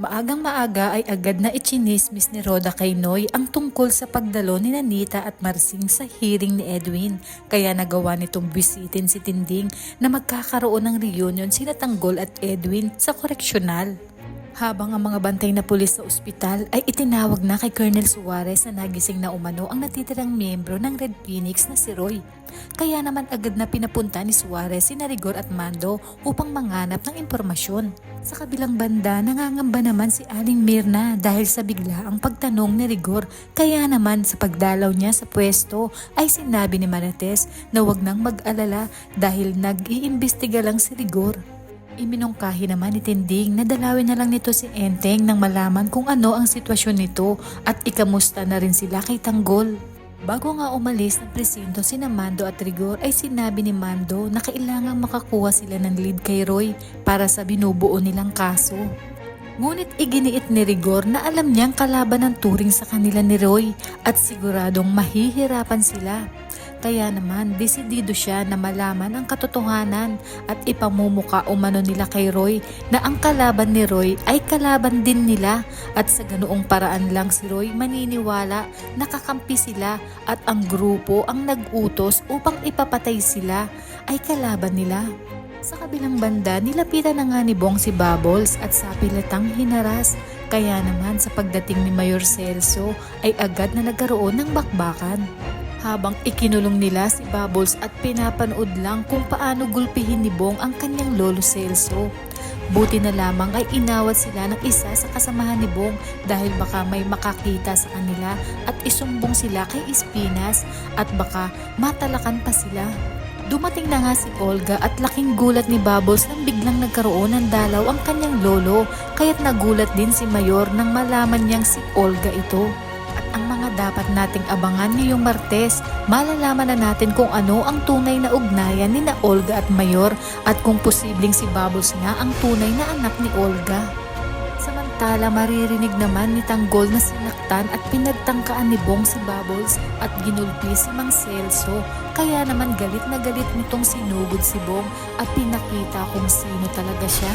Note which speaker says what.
Speaker 1: Maagang maaga ay agad na ichinismis ni Roda kay Noy ang tungkol sa pagdalo ni Nanita at Marsing sa hearing ni Edwin. Kaya nagawa nitong bisitin si Tinding na magkakaroon ng reunion sina Tanggol at Edwin sa koreksyonal. Habang ang mga bantay na pulis sa ospital ay itinawag na kay Colonel Suarez na nagising na umano ang natitirang miyembro ng Red Phoenix na si Roy. Kaya naman agad na pinapunta ni Suarez si Narigor at Mando upang manganap ng impormasyon. Sa kabilang banda, nangangamba naman si Aling Mirna dahil sa bigla ang pagtanong ni Rigor. Kaya naman sa pagdalaw niya sa pwesto ay sinabi ni Manates na wag nang mag-alala dahil nag-iimbestiga lang si Rigor. Iminungkahi naman ni Tinding na dalawin na lang nito si Enteng nang malaman kung ano ang sitwasyon nito at ikamusta na rin sila kay Tanggol. Bago nga umalis ng presinto si Mando at Rigor ay sinabi ni Mando na kailangang makakuha sila ng lead kay Roy para sa binubuo nilang kaso. Ngunit iginiit ni Rigor na alam niyang kalaban ng turing sa kanila ni Roy at siguradong mahihirapan sila. Kaya naman, desidido siya na malaman ang katotohanan at ipamumuka umano nila kay Roy na ang kalaban ni Roy ay kalaban din nila at sa ganoong paraan lang si Roy maniniwala nakakampi sila at ang grupo ang nag-utos upang ipapatay sila ay kalaban nila. Sa kabilang banda, nilapitan na nga ni Bong si Bubbles at sa pilatang hinaras. Kaya naman sa pagdating ni Mayor Celso ay agad na nagkaroon ng bakbakan. Habang ikinulong nila si Bubbles at pinapanood lang kung paano gulpihin ni Bong ang kanyang lolo Celso. Buti na lamang ay inawat sila ng isa sa kasamahan ni Bong dahil baka may makakita sa kanila at isumbong sila kay Espinas at baka matalakan pa sila. Dumating na nga si Olga at laking gulat ni Bubbles nang biglang nagkaroon ng dalaw ang kanyang lolo kaya't nagulat din si Mayor nang malaman niyang si Olga ito. Ang mga dapat nating abangan ngayong Martes, malalaman na natin kung ano ang tunay na ugnayan ni na Olga at Mayor at kung posibleng si Bubbles na ang tunay na anak ni Olga. Samantala maririnig naman ni Tanggol na sinaktan at pinagtangkaan ni Bong si Bubbles at ginulpi si Mang Celso. Kaya naman galit na galit nitong sinugod si Bong at pinakita kung sino talaga siya.